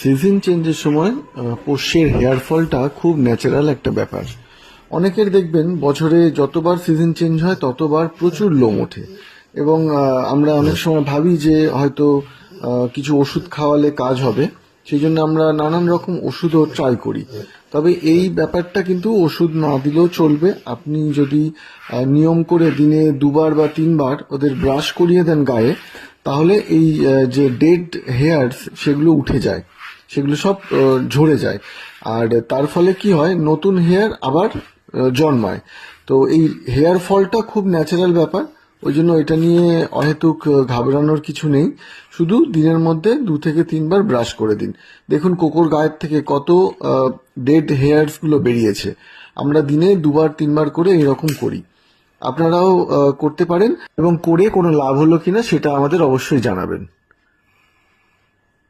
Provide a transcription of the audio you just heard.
Season চেঞ্জের সময় পোষ্যের hair ফলটা খুব ন্যাচারাল একটা ব্যাপার। অনেকের দেখবেন বছরে যতবার সিজন চেঞ্জ হয় ততবার প্রচুর লোম ওঠে। এবং আমরা অনেক সময় ভাবি যে হয়তো কিছু ওষুধ খাওয়ালে কাজ হবে। সেই জন্য আমরা নানান রকম ওষুধও ট্রাই করি। তবে এই ব্যাপারটা কিন্তু ওষুধ না দিলেও চলবে। আপনি যদি নিয়ম করে দিনে দুবার বা তিনবার ওদের ব্রাশ করিয়ে দেন গায়ে তাহলে এই যে ডেড হেয়ারস সেগুলো উঠে যায়। সেগুলো সব ঝরে যায়। আর তার ফলে কি হয়, নতুন হেয়ার আবার জন্মায়। তো এই হেয়ার ফলটা খুব ন্যাচারাল ব্যাপার, ওই জন্য এটা নিয়ে অহেতুক ঘাবড়ানোর কিছু নেই। শুধু দিনের মধ্যে দু থেকে তিনবার ব্রাশ করে দিন। দেখুন কোকোর গায়ের থেকে কত ডেড হেয়ারসগুলো বেরিয়েছে। আমরা দিনে দুবার, তিনবার করে এরকম করি। আপনারাও করতে পারেন এবং করে কোনো লাভ হলো কিনা সেটা আমাদের অবশ্যই জানাবেন।